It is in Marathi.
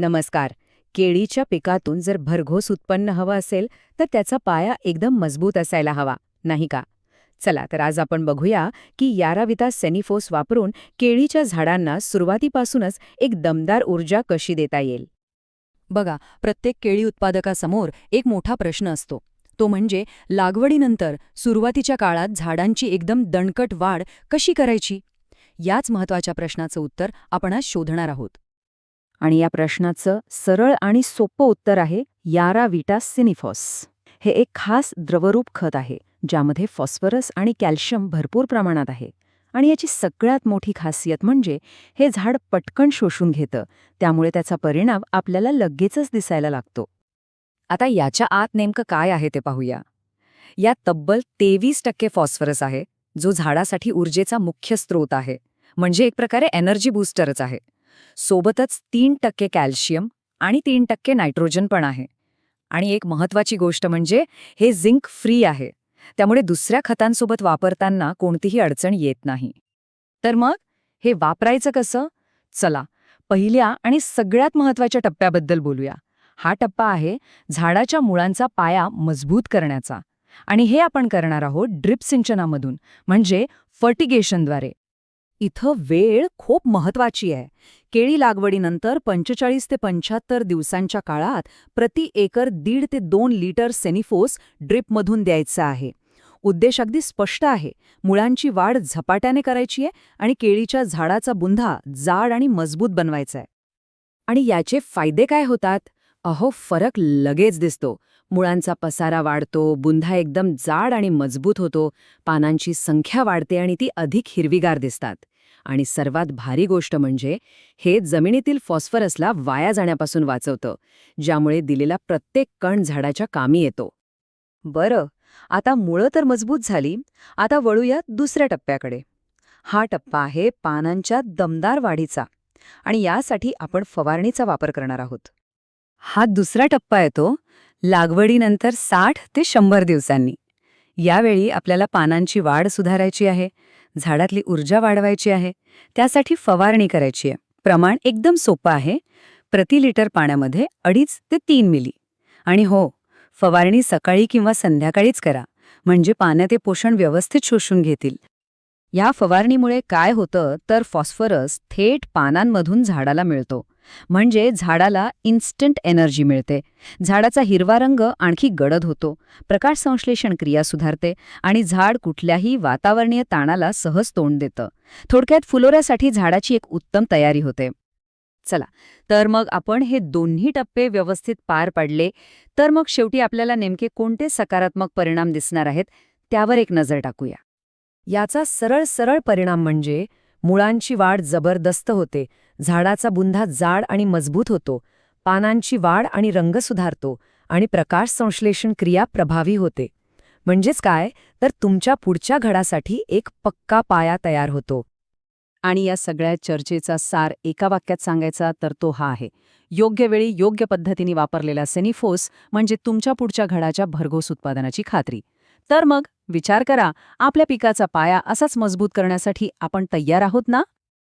नमस्कार. केळीच्या पिकातून जर भरघोस उत्पन्न हवं असेल तर त्याचा पाया एकदम मजबूत असायला हवा नाही का? चला तर आज आपण बघूया की याराविता सेनिफोस वापरून केळीच्या झाडांना सुरुवातीपासूनच एक दमदार ऊर्जा कशी देता येईल? बघा प्रत्येक केळी उत्पादकासमोर एक मोठा प्रश्न असतो. तो म्हणजे लागवडीनंतर सुरुवातीच्या काळात झाडांची एकदम दणकट वाढ कशी करायची? याच महत्त्वाच्या प्रश्नाचं उत्तर आपण आज शोधणार आहोत. आणि या प्रश्नाचं सरळ आणि सोपं उत्तर आहे यारा विटा सिनिफॉस. हे एक खास द्रवरूप खत आहे ज्यामध्ये फॉस्फरस आणि कॅल्शियम भरपूर प्रमाणात आहे. आणि याची सगळ्यात मोठी खासियत म्हणजे हे झाड पटकन शोषून घेतं त्यामुळे त्याचा परिणाम आपल्याला लगेचच दिसायला लागतो. आता याच्या आत नेमकं काय आहे ते पाहूया. यात तब्बल तेवीस टक्के फॉस्फरस आहे जो झाडासाठी ऊर्जेचा मुख्य स्रोत आहे. म्हणजे एक प्रकारे एनर्जी बूस्टरच आहे. सोबतच तीन टक्के कॅल्शियम आणि तीन टक्के नायट्रोजन पण आहे. आणि एक महत्वाची गोष्ट म्हणजे हे झिंक फ्री आहे. त्यामुळे दुसऱ्या खतांसोबत वापरताना कोणतीही अडचण येत नाही. तर मग हे वापरायचं कसं? चला पहिल्या आणि सगळ्यात महत्त्वाच्या टप्प्याबद्दल बोलूया. हा टप्पा आहे झाडाच्या मुळांचा पाया मजबूत करण्याचा. आणि हे आपण करणार आहोत ड्रिप सिंचनामधून म्हणजे फर्टिगेशनद्वारे. इथं वेळ खूप महत्वाची आहे. केळी लागवडीनंतर पंचेचाळीस ते पंच्याहत्तर दिवसांच्या काळात प्रति एकर दीड ते दोन लिटर सेनिफोस ड्रिपमधून द्यायचा आहे. उद्देश अगदी स्पष्ट आहे. मुळांची वाढ झपाट्याने करायची आहे आणि केळीच्या झाडाचा बुंधा जाड आणि मजबूत बनवायचा आहे. आणि याचे फायदे काय होतात? अहो फरक लगेच दिसतो. मुळांचा पसारा वाढतो बुंधा एकदम जाड आणि मजबूत होतो पानांची संख्या वाढते आणि ती अधिक हिरवीगार दिसतात. आणि सर्वात भारी गोष्ट म्हणजे हे जमिनीतील फॉस्फरसला वाया जाण्यापासून वाचवतं ज्यामुळे दिलेला प्रत्येक कण झाडाच्या कामी येतो. बरं आता मुळं तर मजबूत झाली आता वळूया दुसऱ्या टप्प्याकडे. हा टप्पा आहे पानांच्या दमदार वाढीचा आणि यासाठी आपण फवारणीचा वापर करणार आहोत. हा दुसरा टप्पा येतो लागवडीनंतर साठ ते शंभर दिवसांनी. यावेळी आपल्याला पानांची वाढ सुधारायची आहे झाडातली ऊर्जा वाढवायची आहे त्यासाठी फवारणी करायची आहे. प्रमाण एकदम सोपं आहे प्रति लिटर पाण्यामध्ये अडीच ते तीन मिली. आणि हो फवारणी सकाळी किंवा संध्याकाळीच करा म्हणजे पाण्यात ते पोषण व्यवस्थित शोषून घेतील. या फवारणीमुळे काय होतं तर फॉस्फरस थेट पानांमधून झाडाला मिळतो. म्हणजे झाडाला इन्स्टंट एनर्जी मिळते. झाडाचा हिरवा रंग आणखी गडद होतो. प्रकाश संश्लेषण क्रिया सुधारते आणि झाड कुठल्याही वातावरणीय ताणाला सहज तोंड देतं. थोडक्यात फुलोऱ्यासाठी झाडाची एक उत्तम तयारी होते. चला तर मग आपण हे दोन्ही टप्पे व्यवस्थित पार पाडले तर मग शेवटी आपल्याला नेमके कोणते सकारात्मक परिणाम दिसणार आहेत त्यावर एक नजर टाकूया. याचा सरळ सरळ परिणाम म्हणजे मुळांची वाढ जबरदस्त होते. झाडाचा बुंधा जाड आणि मजबूत होतो. पानांची वाढ आणि रंग सुधारतो आणि प्रकाश संश्लेषण क्रिया प्रभावी होते. म्हणजेच काय? तर तुमच्या पुढच्या घडासाठी एक पक्का पाया तयार होतो. आणि या सगळ्या चर्चेचा सार एका वाक्यात सांगायचा तर तो हा आहे. योग्य वेळी योग्य पद्धतीने वापरलेला सेनिफोस म्हणजे तुमच्या पुढच्या घडाच्या भरघोस उत्पादनाची खात्री. तर मग? विचार करा आपल्या पिकाचा पाया असाच मजबूत करण्यासाठी आपण तयार आहोत ना?